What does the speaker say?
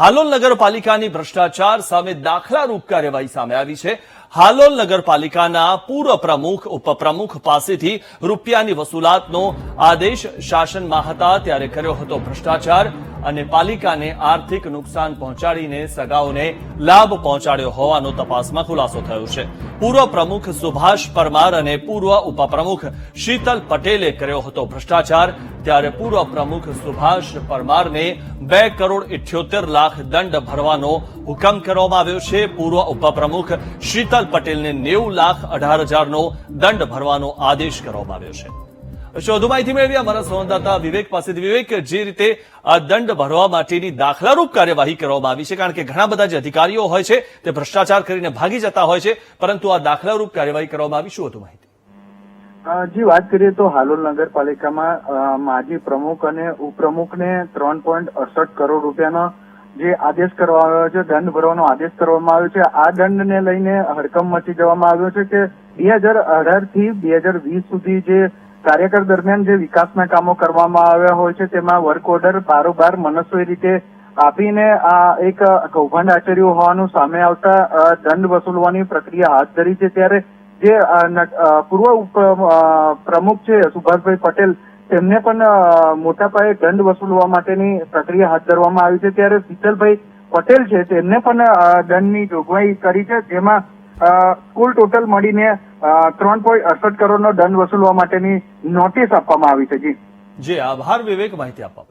હાલોલ નગરપાલિકાની ભ્રષ્ટાચાર સામે દાખલારૂપ કાર્યવાહી સામે આવી છે. હાલોલ નગરપાલિકાના પૂર્વ પ્રમુખ ઉપપ્રમુખ પાસેથી રૂપિયાની વસૂલાતનો આદેશ શાસનમાં હતા ત્યારે કર્યો હતો ભ્રષ્ટાચાર અને પાલિકાને આર્થિક નુકસાન પહોંચાડીને સગાઓને લાભ પહોંચાડ્યો હોવાનો તપાસમાં ખુલાસો થયો છે. પૂર્વ પ્રમુખ સુભાષ પરમાર અને પૂર્વ ઉપપ્રમુખ શીતલ પટેલે કર્યો હતો ભ્રષ્ટાચાર. ત્યારે પૂર્વ પ્રમુખ સુભાષ પરમારને બે કરોડ ઇઠ્યોતેર લાખ દંડ ભરવાનો હુકમ કરવામાં આવ્યો છે. પૂર્વ ઉપપ્રમુખ શીતલ પટેલને નેવું લાખ અઢાર હજારનો દંડ ભરવાનો આદેશ કરવામાં આવ્યો છે. વધુ મેળવી અમારા સંવાદદાતા વિવેક પાસેથી? વિવેક, જે રીતે આ દંડ ભરવા માટેની દાખલારૂપ કાર્યવાહી કરવામાં આવી છે, કારણ કે ઘણા બધા જે અધિકારીઓ હોય છે, તે ભ્રષ્ટાચાર કરીને ભાગી જતા હોય છે, પરંતુ આ દાખલારૂપ કાર્યવાહી કરવામાં આવી. શું હતું માહિતી? જી, વાત કરીએ તો હાલોલ નગરપાલિકામાં માજી પ્રમુખ અને ઉપપ્રમુખને ત્રણ પોઈન્ટ અડસઠ કરોડ રૂપિયાનો જે આદેશ કરવામાં આવ્યો છે, દંડ ભરવાનો આદેશ કરવામાં આવ્યો છે, આ દંડને લઈને હડકંપ મચી જવામાં આવ્યો છે કે બે હજાર અઢારથી બે હજાર વીસ સુધી જે કાર્યકર દરમિયાન જે વિકાસના કામો કરવામાં આવ્યા હોય છે, તેમાં વર્ક ઓર્ડર બારોબાર મનસ્વી રીતે આપીને આ એક કૌભાંડ આચર્યું હોવાનું સામે આવતા દંડ વસૂલવાની પ્રક્રિયા હાથ ધરી છે. ત્યારે જે પૂર્વ પ્રમુખ છે, સુભાષભાઈ પટેલ તેમને પણ મોટા પાયે દંડ વસૂલવા માટેની પ્રક્રિયા હાથ ધરવામાં આવી છે. ત્યારે શીતલભાઈ પટેલ છે, તેમને પણ દંડની જોગવાઈ કરી છે, જેમાં કુલ ટોટલ મળીને ત્રણ પોઈન્ટ અડસઠ કરોડનો દંડ વસૂલવા માટેની નોટિસ આપવામાં આવી છે. જી. જે, આભાર વિવેક, માહિતી આપવા